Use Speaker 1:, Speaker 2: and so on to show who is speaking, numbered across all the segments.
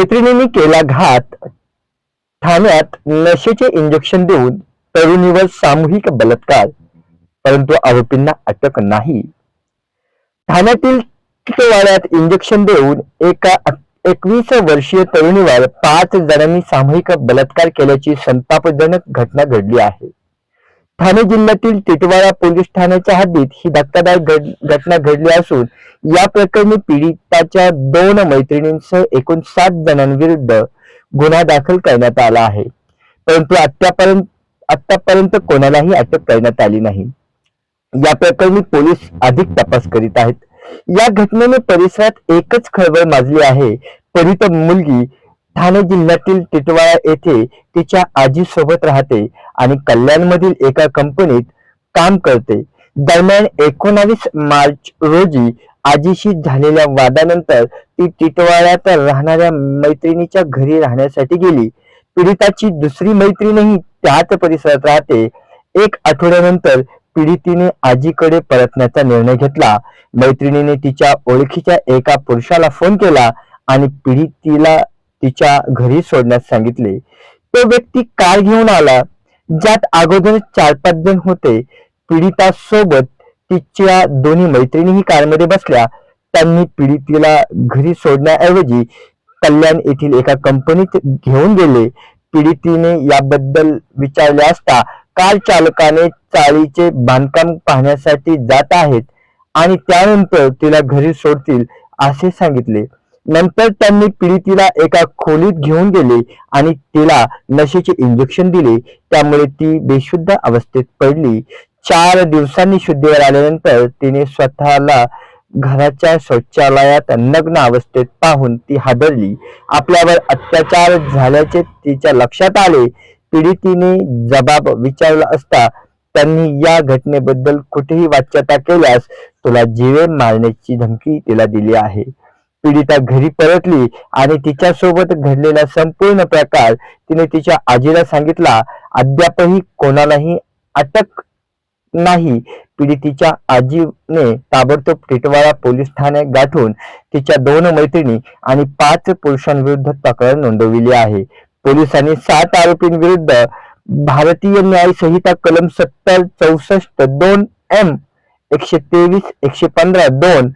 Speaker 1: मैत्रिणींनी केला घात ठाण्यात नशेचे इंजेक्शन देऊन तरुणीवर सामूहिक बलात्कार परंतु आरोपींना अटक नाही. ठाण्यातील टिटवाड्यात इंजेक्शन देऊन एका एकवीस वर्षीय तरुणीवर पाच जणांनी सामूहिक बलात्कार केल्याची संतापजनक घटना घडली आहे. ठाणे जिल्ह्यातील टिटवाळा पोलीस ठाण्याच्या हद्दीत ही धक्कादायक घड- घटना घडली असून या प्रकरणी पीडिताच्या दोन मैत्रिणींसह एकूण सात जणांविरुद्ध गुन्हा दाखल करण्यात आला आहे. परंतु आतापर्यंत आतापर्यंत कोणालाही अटक करण्यात आली नाही. या प्रकरणी पोलीस अधिक तपास करीत आहेत. या घटनेने परिसरात एकच खळबळ माजली आहे. परित मुलगी ठाणे जिल्ह्यातील टिटवाळा येथे तिच्या आजी सोबत राहते आणि कल्याणमधील एका कंपनीत काम करते. दरम्यान एकोणावीस मार्च रोजी आजीशी झालेल्या वादानंतर ती टिटवाळ्यात राहणाऱ्या मैत्रिणीच्या घरी राहण्यासाठी गेली. पीडिताची दुसरी मैत्रीणही त्याच परिसरात राहते. एक आठवड्यानंतर पीडितीने आजीकडे परतण्याचा निर्णय घेतला. मैत्रिणीने तिच्या ओळखीच्या एका पुरुषाला फोन केला आणि पीडितीला तिच्या घरी सोडण्यास सांगितले. तो व्यक्ती कार घेऊन आला. ज्यात अगोदर चार पाच जण होते. पीडिता सोबत तिच्या दोन्ही मैत्रिणीही कारमध्ये बसल्या. त्यांनी पीडितीला घरी सोडण्याऐवजी कल्याण येथील एका कंपनीत घेऊन गेले. पीडितीने याबद्दल विचारले असता कार चालकाने चाळीचे बांधकाम पाहण्यासाठी जात आहेत आणि त्यानंतर तिला घरी सोडतील असे सांगितले. नंतर त्यांनी पीडितीला एका खोलीत घेऊन गेले आणि तिला नशेचे इंजेक्शन दिले. त्यामुळे ती बेशुद्ध अवस्थेत पडली. चार दिवसांनी शुद्धीवर आल्यानंतर तिने स्वतःला घराच्या शौचालयात नग्न अवस्थेत पाहून ती हादरली. आपल्यावर अत्याचार झाल्याचे तिच्या लक्षात आले. पीडितीने जबाब विचारला असता त्यांनी या घटनेबद्दल कुठेही वाच्यता केल्यास तुला जीवे मारण्याची धमकी तिला दिली आहे. पीडिता घरी परतली आणि तिच्यासोबत घडलेला संपूर्ण प्रकार तिने तिच्या आजीला सांगितला अद्यापही कोणालाही अटक नाही. पीडितीच्या आजीने ताबडतोब टिटवाळा पोलीस ठाणे गाठून तिच्या दोन मैत्रिणी आणि पाच पुरुषांविरुद्ध तक्रार नोंदवली आहे. पोलिसांनी सात आरोपींविरुद्ध भारतीय न्याय संहिता कलम सत्तर चौसष्ट दोन एम एकशे तेवीस एकशे पंधरा दोन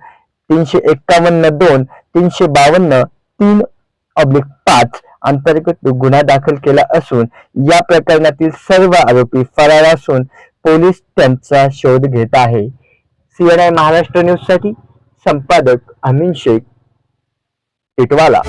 Speaker 1: तीनशे एक्कावन्न दोन तीनशे बावन्न तीन अब्लिक पाच अंतर्गत गुन्हा दाखल केला असून या प्रकरणातील सर्व आरोपी फरार असून पोलीस त्यांचा शोध घेत आहे. सीएनआय महाराष्ट्र न्यूजसाठी संपादक अमीन शेख इटवाला